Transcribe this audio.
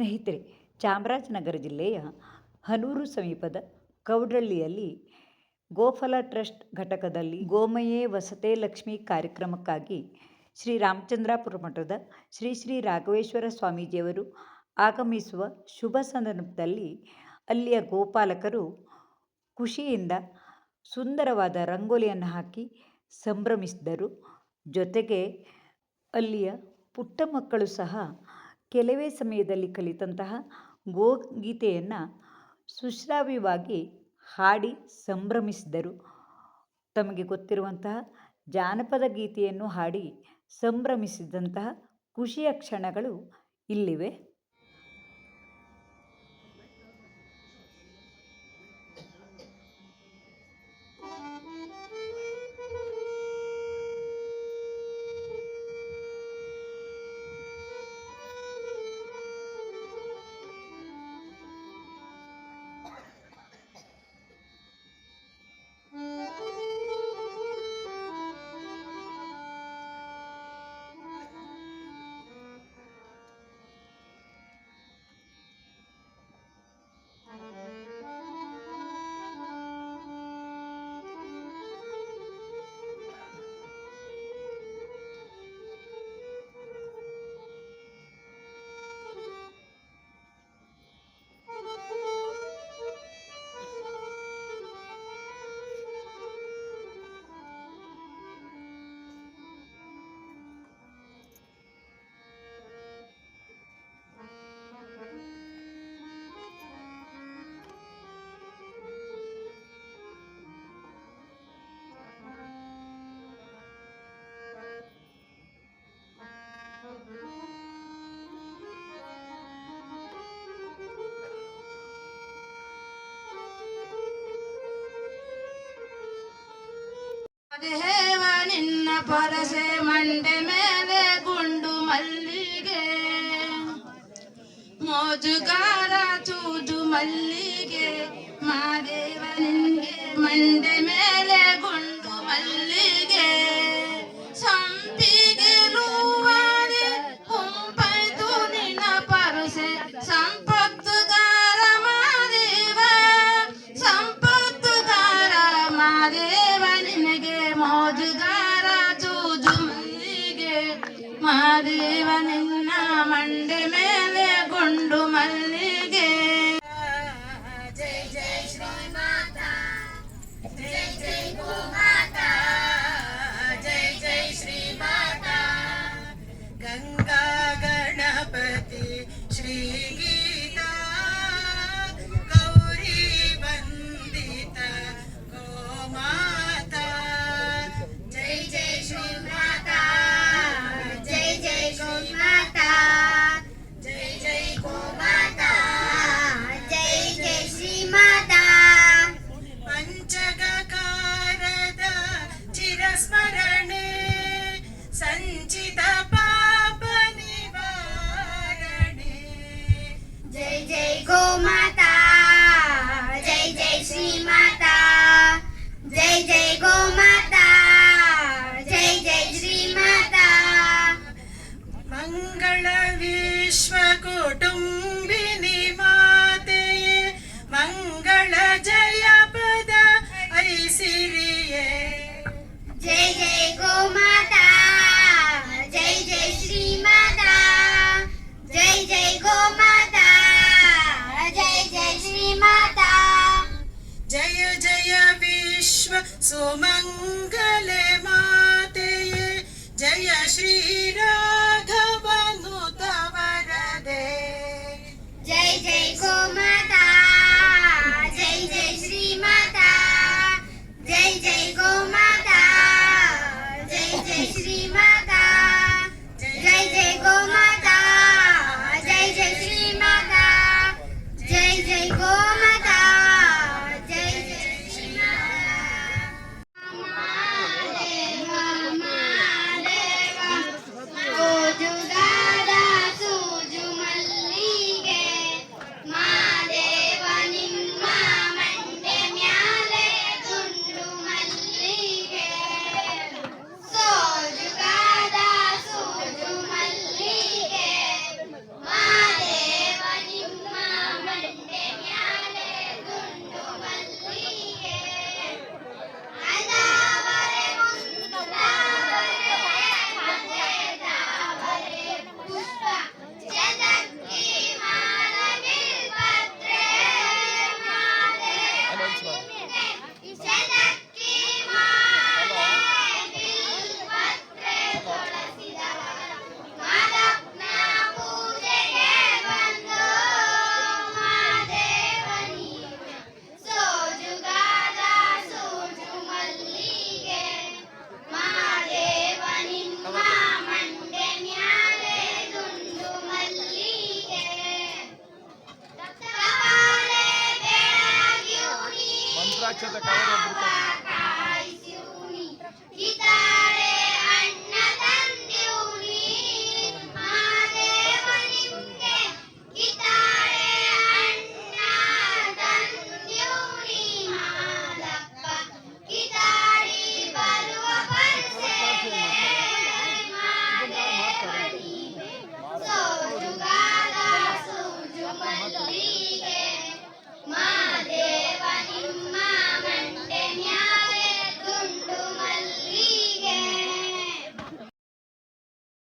ಸ್ನೇಹಿತರೆ, ಚಾಮರಾಜನಗರ ಜಿಲ್ಲೆಯ ಹನೂರು ಸಮೀಪದ ಕೌಡಳ್ಳಿಯಲ್ಲಿ ಗೋಫಲ ಟ್ರಸ್ಟ್ ಘಟಕದಲ್ಲಿ ಗೋಮಯೇ ವಸತೆ ಲಕ್ಷ್ಮಿ ಕಾರ್ಯಕ್ರಮಕ್ಕಾಗಿ ಶ್ರೀ ರಾಮಚಂದ್ರಾಪುರ ಮಠದ ಶ್ರೀ ಶ್ರೀ ರಾಘವೇಶ್ವರ ಸ್ವಾಮೀಜಿಯವರು ಆಗಮಿಸುವ ಶುಭ ಸಂದರ್ಭದಲ್ಲಿ ಅಲ್ಲಿಯ ಗೋಪಾಲಕರು ಖುಷಿಯಿಂದ ಸುಂದರವಾದ ರಂಗೋಲಿಯನ್ನು ಹಾಕಿ ಸಂಭ್ರಮಿಸಿದರು. ಜೊತೆಗೆ ಅಲ್ಲಿಯ ಪುಟ್ಟ ಮಕ್ಕಳು ಸಹ ಕೆಲವೇ ಸಮಯದಲ್ಲಿ ಕಲಿತಂತಹ ಗೋಗೀತೆಯನ್ನು ಸುಶ್ರಾವ್ಯವಾಗಿ ಹಾಡಿ ಸಂಭ್ರಮಿಸಿದರು. ತಮಗೆ ಗೊತ್ತಿರುವಂತಹ ಜಾನಪದ ಗೀತೆಯನ್ನು ಹಾಡಿ ಸಂಭ್ರಮಿಸಿದಂತಹ ಖುಷಿಯ ಕ್ಷಣಗಳು ಇಲ್ಲಿವೆ. ದೇವ ನಿನ್ನ ಪರಸೆ ಮಂಡೆ ಮೇಲೆ ಗುಂಡು ಮಲ್ಲಿಗೆ. ಮೋಜುಗಾರ ಚೂದು ಮಲ್ಲಿಗೆ ಮಾದೇವ ನಿನ್ಗೆ ಮಂಡೆ ಮೇಲೆ ಗುಂಡು ನಿನಗೆ ಮೋಜುಗಾರ ಜೂಜು ಮಲ್ಲಿಗೆ ಮಾದೇವ ನಿನ್ನ ಮಂಡೆ ಮೇಲೆ ಗುಂಡು ಮಲ್ಲಿಗೆ सुमङ्गले माते जय श्रीराम। Bye-bye.